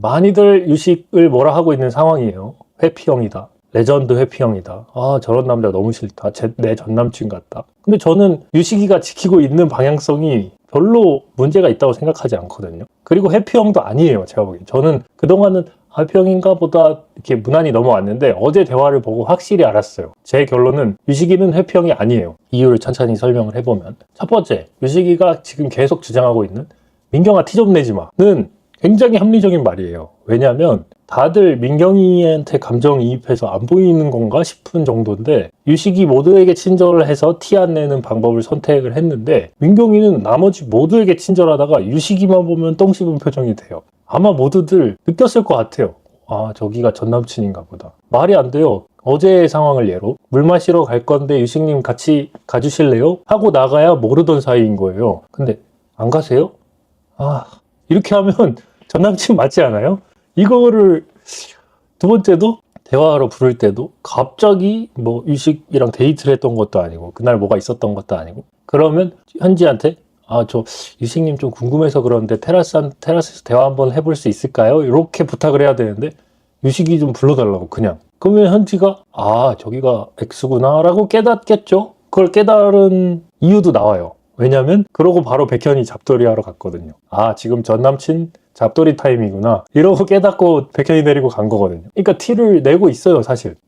많이들 유식을 뭐라 하고 있는 상황이에요. 회피형이다. 레전드 회피형이다. 아, 저런 남자 너무 싫다. 제, 내 전남친 같다. 근데 저는 유식이가 지키고 있는 방향성이 별로 문제가 있다고 생각하지 않거든요. 그리고 회피형도 아니에요. 제가 보기엔. 저는 그동안은 아, 회피형인가 보다 이렇게 무난히 넘어왔는데 어제 대화를 보고 확실히 알았어요. 제 결론은 유식이는 회피형이 아니에요. 이유를 천천히 설명을 해보면. 첫 번째, 유식이가 지금 계속 주장하고 있는 민경아 티 좀 내지 마는 굉장히 합리적인 말이에요. 왜냐하면 다들 민경이한테 감정이입해서 안 보이는 건가 싶은 정도인데 유식이 모두에게 친절을 해서 티 안 내는 방법을 선택을 했는데 민경이는 나머지 모두에게 친절하다가 유식이만 보면 똥 씹은 표정이 돼요. 아마 모두들 느꼈을 것 같아요. 아 저기가 전 남친인가 보다. 말이 안 돼요. 어제의 상황을 예로 물 마시러 갈 건데 유식님 같이 가주실래요? 하고 나가야 모르던 사이인 거예요. 근데 안 가세요? 아 이렇게 하면 전 남친 맞지 않아요? 이거를 두 번째도 대화하러 부를 때도 갑자기 뭐 유식이랑 데이트를 했던 것도 아니고 그날 뭐가 있었던 것도 아니고 그러면 현지한테 아 저 유식님 좀 궁금해서 그러는데 테라스 한, 테라스에서 대화 한번 해볼 수 있을까요? 이렇게 부탁을 해야 되는데 유식이 좀 불러달라고 그냥 그러면 현지가 아 저기가 X구나 라고 깨닫겠죠? 그걸 깨달은 이유도 나와요. 왜냐면 그러고 바로 백현이 잡돌이 하러 갔거든요. 아 지금 전 남친 잡돌이 타임이구나 이러고 깨닫고 백현이 데리고 간 거거든요. 그러니까 티를 내고 있어요 사실.